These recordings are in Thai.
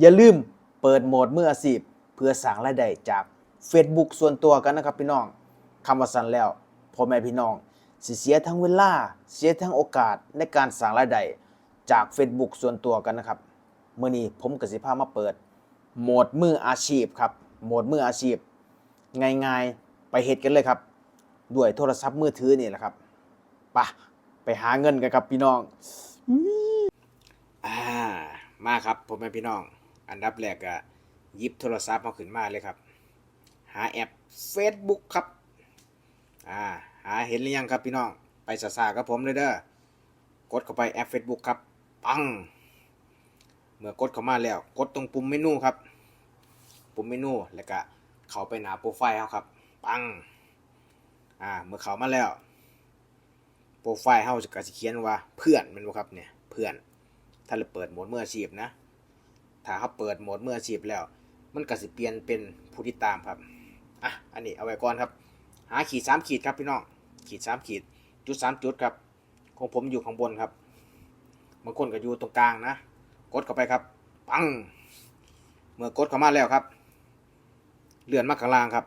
อย่าลืมเปิดโหมดมืออาชีพเพื่อสร้างรายได้จาก Facebook ส่วนตัวกันนะครับพี่น้องคำว่าสันแล้วพ่อแม่พี่น้องสิเสียทั้งเวลาเสียทั้งโอกาสในการสร้างรายได้จาก Facebook ส่วนตัวกันนะครับเมื่อนี้ผมกสิพามาเปิด โหมดมืออาชีพครับโหมดมืออาชีพ ง่ายๆไปเฮ็ดกันเลยครับ ด้วยโทรศัพท์มือถือนี่แหละครับไปะไปหาเงินกันครับพี่น้องอ่ามาครับผมเป็นพี่น้อง อันดับแรกอะยิบโทรศัพท์มาขึ้นมาเลยครับ หาแอป Facebook ครับอ่าหาเห็นหรือยังครับพี่น้อง ไปสาๆกับผมเลยเด้อกดเข้าไปแอป Facebook ครับ ปัง เมื่อกดเข้ามาแล้ว กดตรงปุ่มเมนูครับ ปุ่มเมนูแล้วก็เข้าไปหน้าโปรไฟล์เขาครับ ปังอ่าเมื่อเข้ามาแล้วโปรไฟล์เขาจะกสิเขียนว่าเพื่อนมันบ่ครับเนี่ยเพื่อน ถ้าเราเปิดโหมดเมืออาชีพนะ ถ้าเขาเปิดโหมดเมืออาชีพแล้ว มันก็สิเปลี่ยนเป็นผู้ติดตามครับอะอันนี้เอาไว้ก่อนครับ หาขีดสามขีดครับพี่น้องขีดสามขีดจุดสามจุดครับของผมอยู่ข้างบนครับบางคนก็อยู่ตรงกลางนะ กดเข้าไปครับ ปัง เมื่อกดเข้ามาแล้วครับ เลื่อนมาข้างล่างครับ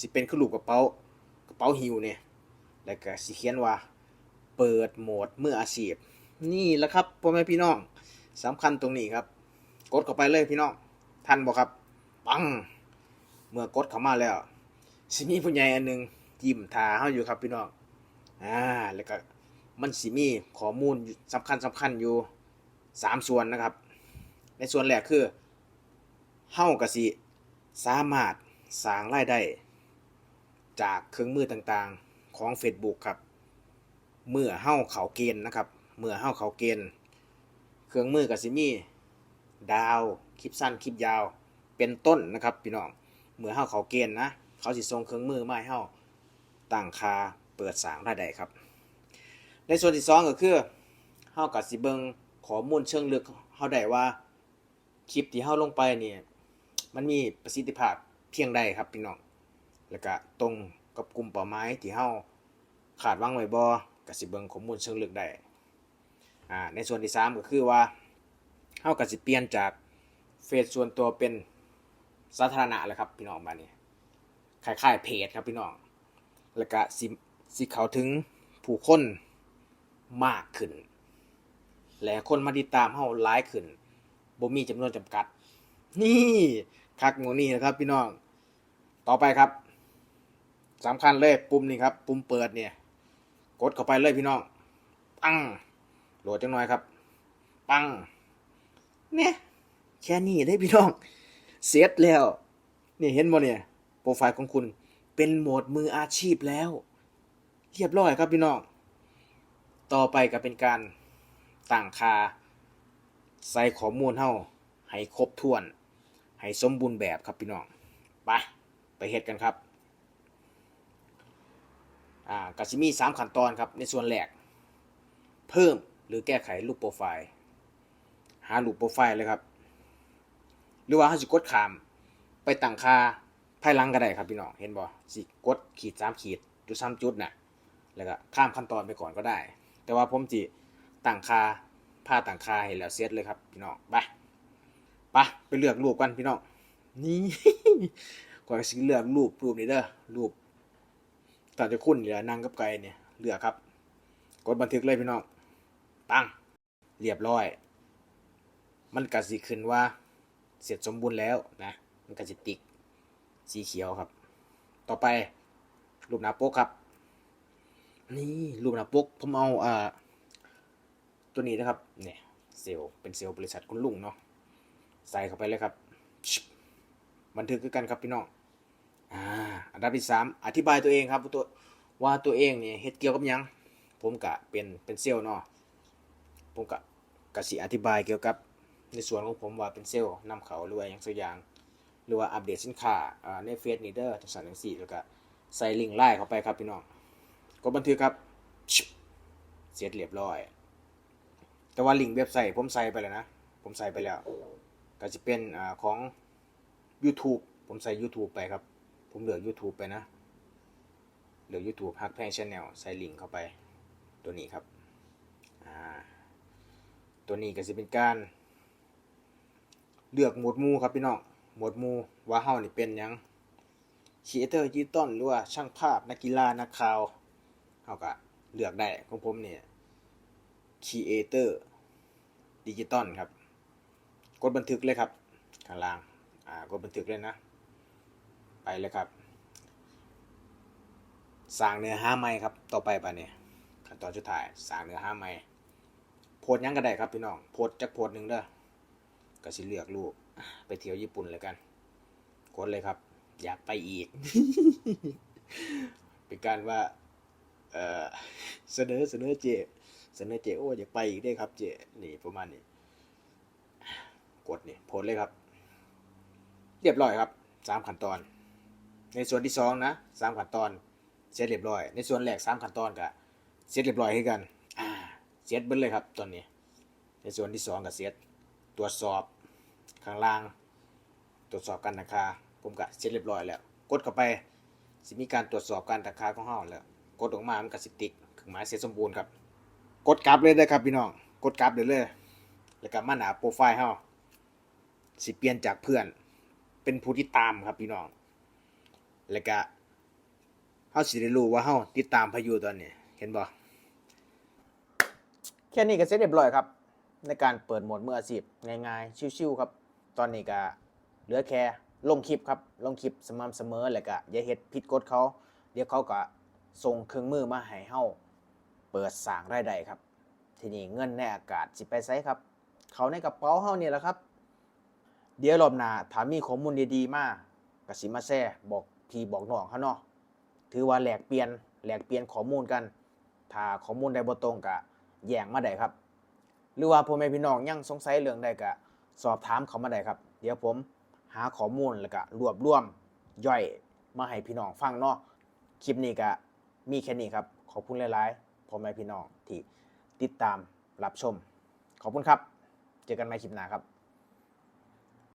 สิเป็นขึ้นรูปกระเป๋ากระเป๋าหิวเนี่ยแล้วก็สิเขียนว่า เปิดโหมดเมืออาชีพ นี่แหละครับพ่อแม่พี่น้องสำคัญตรงนี้ครับ กดเข้าไปเลยพี่น้องทันบอกครับ ปัง เมื่อกดเข้ามาแล้วสิมีผู้ใหญ่อันหนึ่งยิ้มทาเฮาอยู่ครับพี่น้องอ่าแล้วก็มันสิมีข้อมูลสำคัญสำคัญอยู่สามส่วนนะครับ ในส่วนแรกคือเฮาก็สิสามารถสร้างรายได้จากเครื่องมือต่างๆของ Facebook ครับ เมื่อเฮาเขาเกณฑ์นะครับ เมื่อเฮาเขาเกณฑ์ เครื่องมือก็สิมี ดาว คลิปสั้น คลิปยาว เป็นต้นนะครับพี่น้องเมื่อเฮาเขาเกณฑ์นะ เขาสิส่งเครื่องมือมาให้เฮาตั้งคาเปิดสางรายได้ครับ ในส่วนที่สองก็คือเฮาก็สิเบิงข้อมูลเชิงลึกเฮาได้ว่าคลิปที่เฮาลงไปเนี่ยมันมีประสิทธิภาพเพียงใดครับพี่น้องแล้วก็ตรงกับกลุ่มเป้าหมายที่เฮาคาดหวังไว้บ่ก็สิเบิงข้อมูลเชิงลึกได้อ่าในส่วนที่สามก็คือว่า เฮาก็สิเปลี่ยนจากเฟซส่วนตัวเป็นสาธารณะแล้วครับพี่น้องมานี่คล้ายๆเพจครับพี่น้อง แล้วก็สิสิเข้าถึงผู้คนมากขึ้น และคนมาติดตามเฮาหลายขึ้นบ่มีจำนวนจำกัด นี่คักหมูนี่นะครับพี่น้อง ต่อไปครับสำคัญเลยปุ่มนี้ครับ ปุ่มเปิดเนี่ย กดเข้าไปเลยพี่น้อง ปังโหลดจังหน่อยครับ ปัง เนี่ยแค่นี้ได้พี่น้องเสร็จแล้วนี่เห็นบ่เนี่ยโปรไฟล์ของคุณเป็นโหมดมืออาชีพแล้ว เรียบร้อยครับพี่น้องต่อไปก็เป็นการตั้งค่าใส่ข้อมูลเฮาให้ครบถ้วน ให้สมบูรณ์แบบครับพี่น้องไปไปเฮ็ดกันครับอ่าก็สิมี3ขั้นตอนครับในส่วนแรก เพิ่มหรือแก้ไขรูปโปรไฟล์ หารูปโปรไฟล์เลยครับ หรือว่าเขาสิกดขาม ไปตั้งค่าภายหลังก็ได้ครับพี่น้อง เห็นบ่สิกดขีดสามขีดจุดสามจุดน่ะแล้วก็ข้ามขั้นตอนไปก่อนก็ได้ แต่ว่าผมจิตั้งค่าผ้าตั้งค่าให้แล้วเซตเลยครับพี่น้องไปไปไปเลือกรูปกันพี่น้องนี่ก่อนสิเลือกรูปรูปนี้เด้อรูปตอนจะคุ้นเหลือนางกับไก่เนี่ยเลือกครับ กดบันทึกเลยพี่น้องปังเรียบร้อย มันก็สิขึ้นว่าเสร็จสมบูรณ์แล้วนะมันก็จะติ๊กสีเขียวครับ ต่อไปรูปหน้าปกครับ นี่รูปหน้าปกผมเอาอ่าตัวนี้นะครับเนี่ยเซลเป็นเซลบริษัทคุณลุงเนาะใส่เข้าไปเลยครับ บันทึกกันครับพี่น้องอ่าอันดับที่สามอธิบายตัวเองครับตัวว่าตัวเองเนี่ยเฮ็ดเกี่ยวกับยังผมกะเป็นเป็นเซลเนาะผมกะกะสิอธิบายเกี่ยวกับ ในส่วนของผมว่าเป็นเซลล์นำเขาหรือว่าอย่างสักอย่าง หรือว่าอัปเดตสินค้าในเฟซนีเด้อจังซั่นจังซี่แล้วก็ใส่ลิงก์ไลน์เข้าไปครับพี่น้องกดบันทึกครับ เสร็จเรียบร้อย แต่ว่าลิงก์เว็บไซต์ผมใส่ไปแล้วนะ ผมใส่ไปแล้ว ก็จะเป็นอของ YouTube ผมใส่ YouTube ไปครับ ผมเลือก YouTube ไปนะเลือก YouTube ฮักแพงชาแนลใส่ลิงก์เข้าไป ตัวนี้ครับ ตัวนี้ก็จะเป็นการ เลือกหมวดหมู่ครับพี่น้องหมวดหมู่ว่าเฮานี่เป็นหยังครีเอเตอร์ดิจิตอลหรือว่าช่างภาพนักกีฬานักข่าวเฮาก็เลือกได้ของผมเนี่ยครีเอเตอร์ดิจิตอลครับ กดบันทึกเลยครับข้างล่างอ่ากดบันทึกเลยนะ ไปเลยครับ สร้างเนื้อหาใหม่ครับ ต่อไปปะเนี่ยขั้นตอนสุดท้ายสร้างเนื้อหาใหม่โพสยังก็ได้ครับพี่น้องโพสจักโพสหนึ่งเด้อ ก็สิเลือกรูปไปเที่ยวญี่ปุ่นเลยกันกดเลยครับ อยากไปอีก เป็นการว่า เออเสนอเสนอเจ เสนอเจโอ้อยากไปอีกได้ครับเจนี่ประมาณนี้กดนี่โพสต์เลยครับ เรียบร้อยครับสามขั้นตอน ในส่วนที่สองนะสามขั้นตอนเสร็จเรียบร้อย ในส่วนแรกสามขั้นตอนก็เสร็จเรียบร้อยให้กันอ่าเสร็จเบิ้เลยครับตอนนี้ ในส่วนที่สองก็เสร็จ ตรวจสอบข้างล่าง ตรวจสอบการราคาผมก็เสร็จเรียบร้อยแล้วกดเข้าไปสิมีการตรวจสอบการราคาของเฮาแล้วกดออกมามันก็สิติกเครื่องหมายเสร็จสมบูรณ์ครับกดกลับเลยนะครับพี่น้องกดกลับเลยเลย แล้วก็มาหนาโปรไฟล์เฮาสิเปลี่ยนจากเพื่อน เป็นผู้ที่ตามครับพี่น้อง แล้วก็เฮาสิได้รู้ว่าเฮาติดตามพายุตอนนี้ เห็นบ่แค่นี้ก็เสร็จเรียบร้อยครับ ในการเปิดโหมดมืออาชีพง่ายๆ ชิวๆครับ ตอนนี้ก็เหลือแค่ลงคลิปครับลงคลิปสม่ำเสมอแล้วก็อย่าเฮ็ดผิดกฎเขา เดี๋ยวเขาก็ส่งเครื่องมือมาให้เฮาเปิดสร้างรายได้ครับ ทีนี้เงินในอากาศสิไปไสครับ เขาในกระเป๋าเฮานี่แหละครับ เดี๋ยวรอบหน้าถ้ามีข้อมูลดีๆมาก็สิมาแชร์บอกพี่บอกน้องเขาเนาะถือว่าแหลกเปลี่ยนแหลกเปลี่ยนข้อมูลกัน ถ้าข้อมูลใดบ่ตรงก็แย้งมาได้ครับ หรือว่าพ่อแม่พี่น้องยังสงสัยเรื่องใดก็สอบถามเขามาได้ครับ เดี๋ยวผมหาข้อมูลแล้วก็รวบรวมย่อยมาให้พี่น้องฟังเนาะคลิปนี้ก็มีแค่นี้ครับ ขอบคุณหลายๆพ่อแม่พี่น้องที่ติดตามรับชม ขอบคุณครับ เจอกันใหม่คลิปหน้าครับ